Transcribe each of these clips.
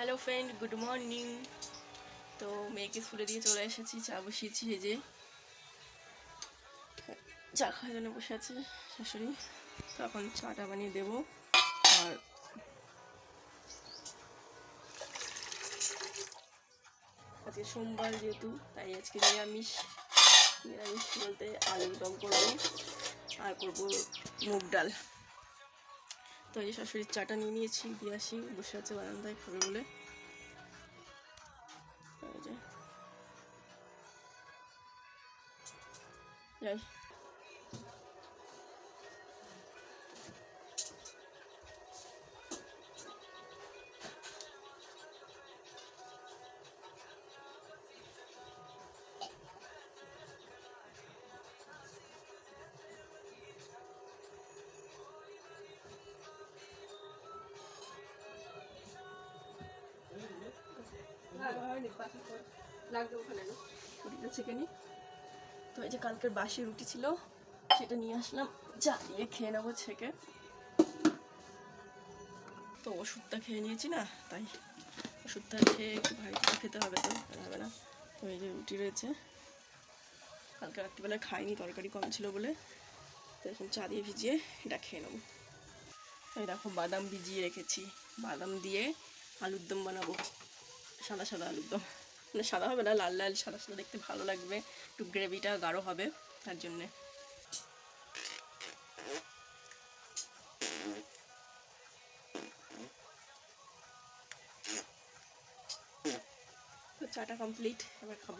Hello friend good morning তো মেয়েকে স্কুলে দিয়ে চলে এসেছি, চা বসিয়েছি, এই যে। চা খাওয়ার জন্য বসে আছে শাশুড়ি। তো এখন চাটা বানিয়ে দেবো। আর আজকে সোমবার যেহেতু, তাই আজকে নিরামিষ। নিরামিষ বলতে আলুর দম করব, আর করব মুগ ডাল। তো এই শাশুড়ির চাটা নিয়ে নিয়েছি দিয়ে আসি বসে আছে বারান্দায় খাবে বলে। রুটিটা ছেঁকে নিই তো এই যে কালকের বাসি রুটি ছিল, সেটা নিয়ে আসলাম। দিয়ে খেয়ে নেব ছেঁকে তো ওষুধটা খেয়ে নিয়েছি না, তাই ওষুধটা খেয়ে একটু ভারী খেতে হবে তো হবে না। তো এই যে রুটি রয়েছে। কালকে রাত্রিবেলায় খাইনি, তরকারি কম ছিল বলে। তো এখন চা দিয়ে ভিজিয়ে এটা খেয়ে নেব। এই দেখো, বাদাম ভিজিয়ে রেখেছি। বাদাম দিয়ে আলুর দম বানাবো। সাদা সাদা আলুর দম মানে সাদা হবে না, লাল লাল সাদা সাদা দেখতে ভালো লাগবে। একটু গ্রেভিটা গাঢ় হবে, তার জন্যে। চাটা কমপ্লিট, এবার খাব।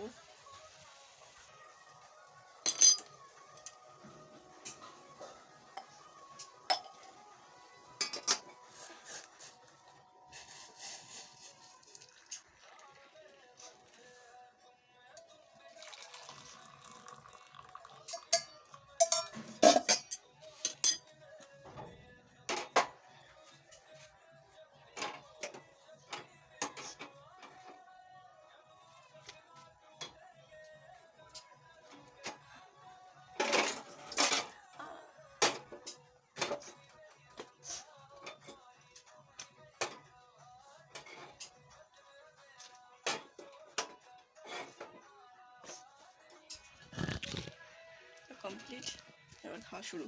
কমপ্লিট এবার খাওয়া শুরু।